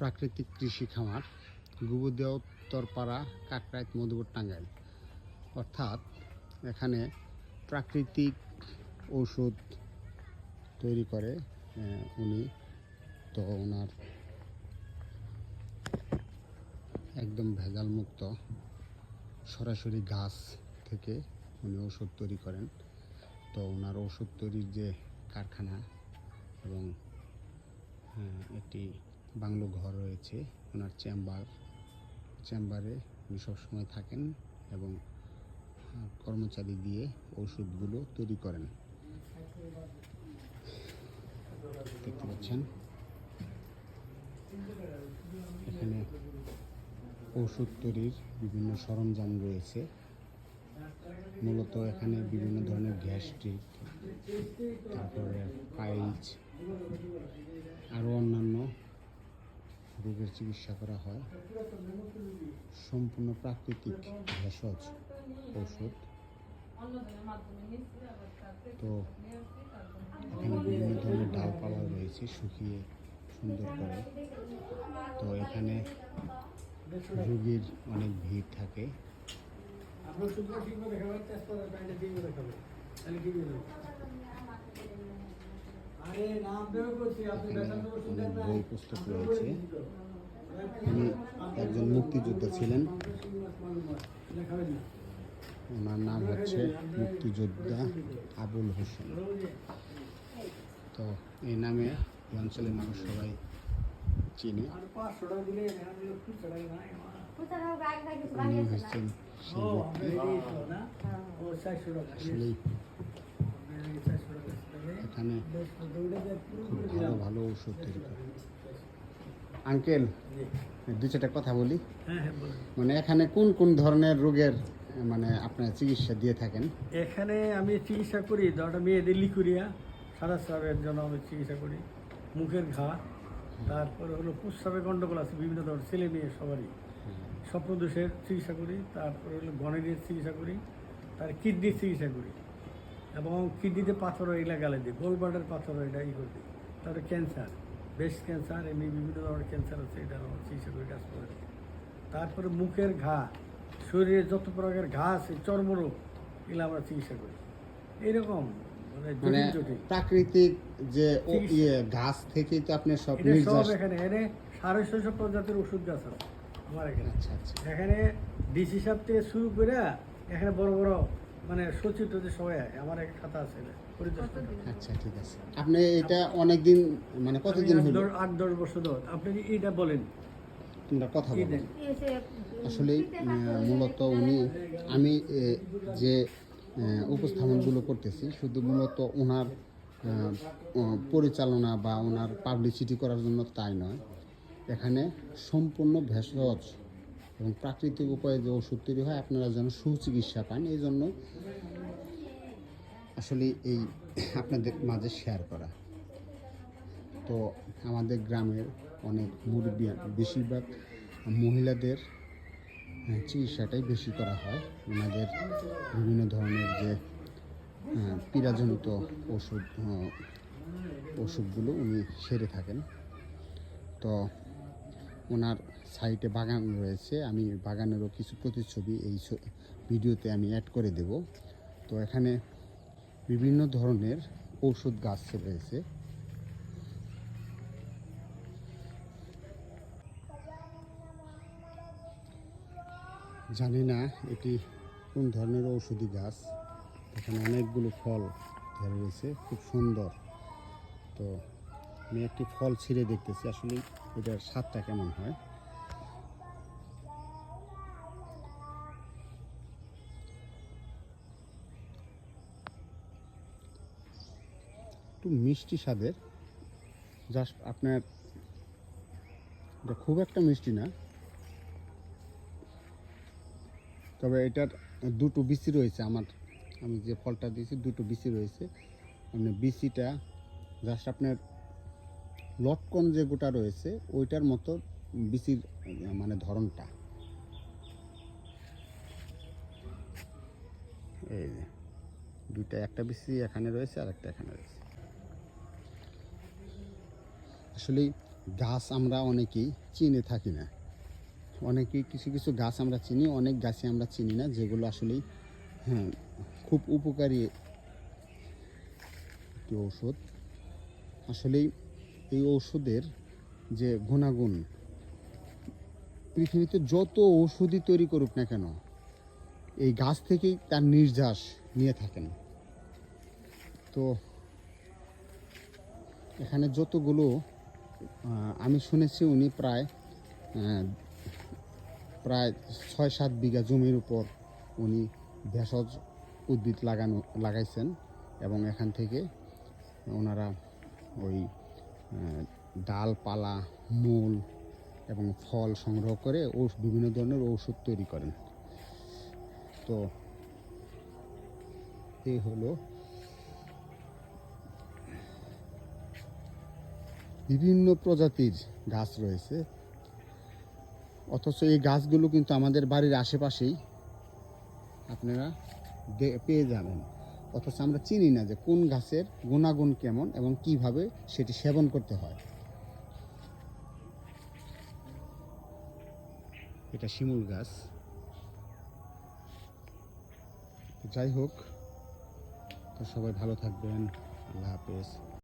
প্রাকৃতিক কৃষি খামার গুবুদেও উত্তরপাড়া কাকরাইত, মধুপুর, টাঙ্গাইল। অর্থাৎ এখানে প্রাকৃতিক ঔষধ তৈরি করে উনি তো ওনার একদম ভেজাল মুক্ত, সরাসরি গাছ থেকে উনি ওষুধ তৈরি করেন। তো ওনার ওষুধ তৈরির যে কারখানা এবং একটি বাংলো ঘর রয়েছে, ওনার চেম্বার। চেম্বারে উনি সবসময় থাকেন এবং কর্মচারী দিয়ে ওষুধগুলো তৈরি করেন। দেখতে পাচ্ছেন? এখানে ওষুধ তৈরির বিভিন্ন সরঞ্জাম রয়েছে। মূলত এখানে বিভিন্ন ধরনের গ্যাস্ট্রিক, তারপরে পাইলস আরও অন্যান্য রোগের চিকিৎসা করা হয়। সম্পূর্ণ প্রাকৃতিক ভেষজ ওষুধ তো এখানে বিভিন্ন ধরনের ডালপালা রয়েছে শুকিয়ে সুন্দর করে। তো এখানে রোগীর অনেক ভিড় থাকে। আপনার তাহলে নাম দেওয়া করছি আপনি এখানে দেখান তো অনেক শুনলেন না বই পুস্তক রয়েছে। উনি একজন মুক্তিযোদ্ধা ছিলেন। ওনার নাম হচ্ছে মুক্তিযোদ্ধা আবুল হোসেন। তো এই নামে এই অঞ্চলের মানুষ সবাই চিনে। হচ্ছেন সেই ব্যক্তি। আসলেই আপনার চারশো টাকা তাহলে এখানে। খুব ভালো ভালো ওষুধ তৈরি করে। আঙ্কেল দু চারটা কথা বলি। হ্যাঁ হ্যাঁ বলুন। মানে এখানে কোন কোন ধরনের রোগের মানে আপনার চিকিৎসা দিয়ে থাকেন? এখানে আমি চিকিৎসা করি ধরো মেয়েদের লিকুরিয়া সাদা স্রাবের জন্য আমি চিকিৎসা করি। মুখের ঘা তারপরে হলো প্রস্রাবের গণ্ডগোল আছে বিভিন্ন ধরনের ছেলে মেয়ে সবারই। স্বপ্নদোষের চিকিৎসা করি তারপরে হলো গণের চিকিৎসা করি তার কিডনির চিকিৎসা করি। এবং কিডনিতে পাথর এগুলা গালে দিই গোলবার্ডের পাথর এটা ই করে দিই। তারপরে ক্যান্সার ব্রেস্ট ক্যান্সার এমনি বিভিন্ন ধরনের ক্যান্সার আছে এটা আমার চিকিৎসা করি কাজ করে তারপরে মুখের ঘা শরীরে যত প্রকারের ঘা আছে চর্মরোগ এগুলো আমরা চিকিৎসা করি। এইরকম মানে মানে প্রাকৃতিক যে ইয়ে থেকেই তো আপনি সব সব এখানে এখানে সাড়ে ছয়শো প্রজাতির ওষুধ গাছ আছে আমার এখানে। আচ্ছা আচ্ছা। এখানে ডিসি থেকে শুরু করে এখানে বড় বড় মানে সচিব টচিব সবাই হয় আমার একটা খাতা আছে এটা। আচ্ছা ঠিক আছে। আপনি এটা অনেক দিন মানে কতদিন হলো? আট দশ বছর ধর আপনি এইটা বলেন। তোমরা কথা কি আসলে মূলত উনি আমি যে উপস্থাপনগুলো করতেছি শুধু মূলত ওনার পরিচালনা বা ওনার পাবলিসিটি করার জন্য তাই নয়। এখানে সম্পূর্ণ ভেষজ এবং প্রাকৃতিক উপায়ে যে ওষুধ তৈরি হয়, আপনারা যেন সুচিকিৎসা পান, এই জন্য আসলে এই আপনাদের মাঝে শেয়ার করা। তো আমাদের গ্রামের অনেক মুরব্বী, বেশিরভাগ মহিলাদের চিকিৎসাটাই বেশি করা হয়। ওনাদের বিভিন্ন ধরনের যে পীড়াজনিত ওষুধ ওষুধগুলো উনি সেরে থাকেন। তো ওনার সাইটে বাগান রয়েছে, আমি বাগানেরও কিছু প্রতিচ্ছবি এই ভিডিওতে আমি অ্যাড করে দেব। তো এখানে বিভিন্ন ধরনের ঔষধ গাছ রয়েছে। জানি না এটি কোন ধরনের ঔষধি গাছ। এখানে অনেকগুলো ফল ধরে রয়েছে, খুব সুন্দর। তো আমি একটি ফল ছিঁড়ে দেখতেছি, আসলে এটার স্বাদটা কেমন হয়? একটু মিষ্টি স্বাদের। জাস্ট আপনার এটা খুব একটা মিষ্টি না। তবে এটার দুটো বিসি রয়েছে আমার। আমি যে ফলটা দিয়েছি দুটো বিচি রয়েছে। মানে বিচিটা জাস্ট আপনার লটকন যে গোটা রয়েছে ওইটার মতো আহ, মানে ধরনটা। এই যে দুইটা একটা বিসি এখানে রয়েছে আর একটা এখানে রয়েছে। আসলে গাছ আমরা অনেকেই চিনে থাকি না। অনেকেই কিছু কিছু গাছ আমরা চিনি, অনেক গাছই আমরা চিনি না, যেগুলো আসলেই হ্যাঁ খুব উপকারী একটি ঔষধ। আসলেই এই ঔষধের যে গুণাগুণ, পৃথিবীতে যত ঔষধই তৈরি করুক না কেন, এই গাছ থেকেই তার নির্যাস নিয়ে থাকেন। তো এখানে যতগুলো আমি শুনেছি উনি প্রায় প্রায় ছয় সাত বিঘা জমির উপর উনি ভেষজ উদ্ভিদ লাগানো, লাগাইছেন এবং এখান থেকে ওনারা ওই ডালপালা, মূল এবং ফল সংগ্রহ করে ও বিভিন্ন ধরনের ঔষধ তৈরি করেন। তো এই হলো বিভিন্ন প্রজাতির গাছ রয়েছে। অথচ এই গাছগুলো কিন্তু আমাদের বাড়ির আশেপাশেই আপনারা পেয়ে যাবেন। অথচ আমরা চিনি না যে কোন গাছের গুণাগুণ কেমন এবং কীভাবে সেটি সেবন করতে হয়। এটা শিমুল গাছ। যাই হোক, তো সবাই ভালো থাকবেন। আল্লাহ হাফেজ।